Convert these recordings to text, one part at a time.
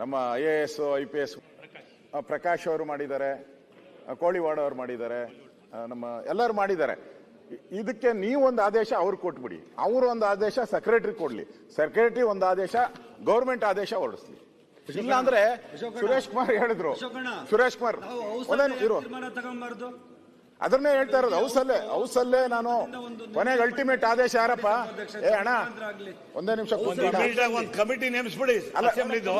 ನಮ್ಮ I A S I P S Prakash ಅವರು ಮಾಡಿದ್ದಾರೆ ಕೋಳಿವಾಡ ಅವರು ಮಾಡಿದ್ದಾರೆ ನಮ್ಮ ಎಲ್ಲರೂ ಮಾಡಿದ್ದಾರೆ. ಇದಕ್ಕೆ ನೀವು ಒಂದು ಆದೇಶ ಅವ್ರು ಕೊಟ್ಬಿಡಿ. ಅವರು ಒಂದು ಆದೇಶ ಸೆಕ್ರೆಟರಿ ಕೊಡ್ಲಿ. ಸೆಕ್ರೆಟರಿ ಒಂದು ಆದೇಶ ಗೌರ್ಮೆಂಟ್ ಆದೇಶ ಹೊರಡಿಸ್ಲಿ. ಇಲ್ಲ ಅಂದ್ರೆ ಸುರೇಶ್ ಕುಮಾರ್ ಹೇಳಿದ್ರು. ಸುರೇಶ್ ಕುಮಾರ್ ಇರು. ಅದನ್ನೇ ಹೇಳ್ತಾ ಇರೋದು ಹೌಸಲ್ಲೇ ಹೌಸಲ್ಲೇ ನಾನು ಕೊನೆಗೆ ಅಲ್ಟಿಮೇಟ್ ಆದೇಶ ಯಾರಪ್ಪ? ಏ ಅಣ್ಣ ಒಂದೇ ನಿಮಿಷ ಒಂದು ಕಮಿಟಿ ನೇಮಿಸ್ಬಿಡಿ ಅಸೆಂಬ್ಲಿದು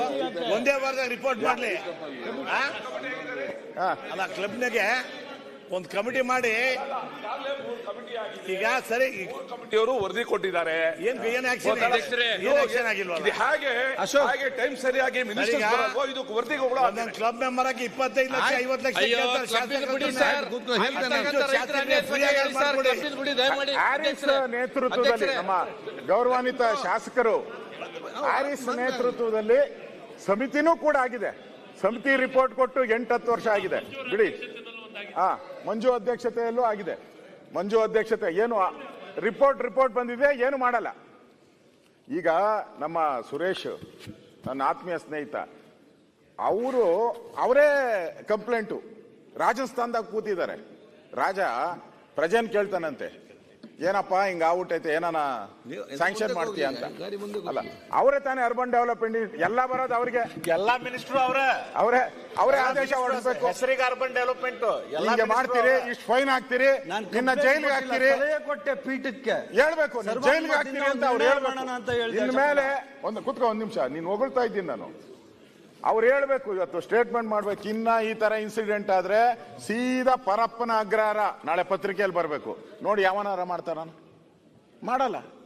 ಒಂದೇ ವಾರದಾಗ ರಿಪೋರ್ಟ್ ಮಾಡ್ಲಿ. ಅಲ್ಲ ಕ್ಲಬ್ನಾಗೆ ಒಂದು ಕಮಿಟಿ ಮಾಡಿ. ಈಗ ಸರಿ ಕಮಿಟಿಯವರು ವರದಿ ಕೊಟ್ಟಿದ್ದಾರೆ. ಏನ್ ಏನ್ ಆಕ್ಷನ್ ಏನ್ ಆಕ್ಷನ್ ಆಗಿಲ್ವಲ್ಲ? ಇದು ಹೇಗೆ ಹಾಗೆ ಟೈಮ್ ಸರಿಯಾಗಿ ಮಿನಿಸ್ಟರ್? ಇದು ವರದಿಗೆ ಒಂದೊಂದು ಕ್ಲಬ್ ಮೆಂಬರ್ ಆಗಿ ಇಪ್ಪತ್ತೈದು ಲಕ್ಷ ಐವತ್ತು ಲಕ್ಷ ನೇತೃತ್ವದಲ್ಲಿ ನಮ್ಮ ಗೌರವಾನ್ವಿತ ಶಾಸಕರು ಆರಿಸ್ ನೇತೃತ್ವದಲ್ಲಿ ಸಮಿತಿನೂ ಕೂಡ ಆಗಿದೆ. ಸಮಿತಿ ರಿಪೋರ್ಟ್ ಕೊಟ್ಟು ಎಂಟತ್ತು ವರ್ಷ ಆಗಿದೆ. ಬಿಡಿ. ಹಾ ಮಂಜು ಅಧ್ಯಕ್ಷತೆಯಲ್ಲೂ ಆಗಿದೆ. ಮಂಜು ಅಧ್ಯಕ್ಷತೆ, ಏನು ರಿಪೋರ್ಟ್ ರಿಪೋರ್ಟ್ ಬಂದಿದೆ, ಏನು ಮಾಡಲ್ಲ. ಈಗ ನಮ್ಮ ಸುರೇಶ್, ನನ್ನ ಆತ್ಮೀಯ ಸ್ನೇಹಿತ, ಅವರು, ಅವರೇ ಕಂಪ್ಲೇಂಟು. ರಾಜಸ್ಥಾನದಾಗ ಕೂತಿದ್ದಾರೆ. ರಾಜ, ಪ್ರಜೆನ್ ಕೇಳ್ತಾನಂತೆ. ಏನಪ್ಪ ಹಿಂಗ ಆಗ್ಬಿಟ್ಟೈತೆ ಏನನ ಸ್ಯಾಂಕ್ಷನ್ ಮಾಡ್ತೀಯ ಅಂತ. ಅಲ್ಲ ಅವರೇ ತಾನೇ ಅರ್ಬನ್ ಡೆವಲಪ್ಮೆಂಟ್ ಎಲ್ಲ ಬರೋದು ಅವ್ರಿಗೆ. ಎಲ್ಲಾ ಮಿನಿಸ್ಟರ್ ಅವರೇ. ಅವರೇ ಅವರೇ ಆದೇಶ ಹೊರಡಿಸಬೇಕು ಹೆಸರಿಗೆ ಅರ್ಬನ್ ಡೆವಲಪ್ಮೆಂಟ್ ಹಿಂಗೆ ಮಾಡ್ತೀರಿ ಇಷ್ಟು ಫೈನ್ ಹಾಕ್ತೀರಿ ನಾನು ನಿನ್ನ ಜೈಲಿಗೆ ಹಾಕ್ತೀರಿ. ಕೊಟ್ಟೆ ಪೀಠಕ್ಕೆ. ಹೇಳ್ಬೇಕು ಜೈಲಿಗೆ ಹಾಕ್ತೀನಿ ಅಂತ ಅವ್ರು ಹೇಳ್ಬೇಕು. ಇನ್ಮೇಲೆ ಒಂದು ಕುತ್ಕೊ ಒಂದ್ ನಿಮಿಷ ನೀನ್ ಹೊಗಳ್ತಾ ಇದ್ದೀನಿ ನಾನು. ಅವ್ರು ಹೇಳ್ಬೇಕು, ಇವತ್ತು ಸ್ಟೇಟ್ಮೆಂಟ್ ಮಾಡ್ಬೇಕು. ಇನ್ನ ಈ ತರ ಇನ್ಸಿಡೆಂಟ್ ಆದ್ರೆ ಸೀದಾ ಪರಪ್ಪನ ಅಗ್ರಹಾರ ನಾಳೆ ಪತ್ರಿಕೆಯಲ್ಲಿ ಬರಬೇಕು. ನೋಡಿ ಯಾವನಾರ ಮಾಡ್ತಾರ? ಮಾಡಲ್ಲ.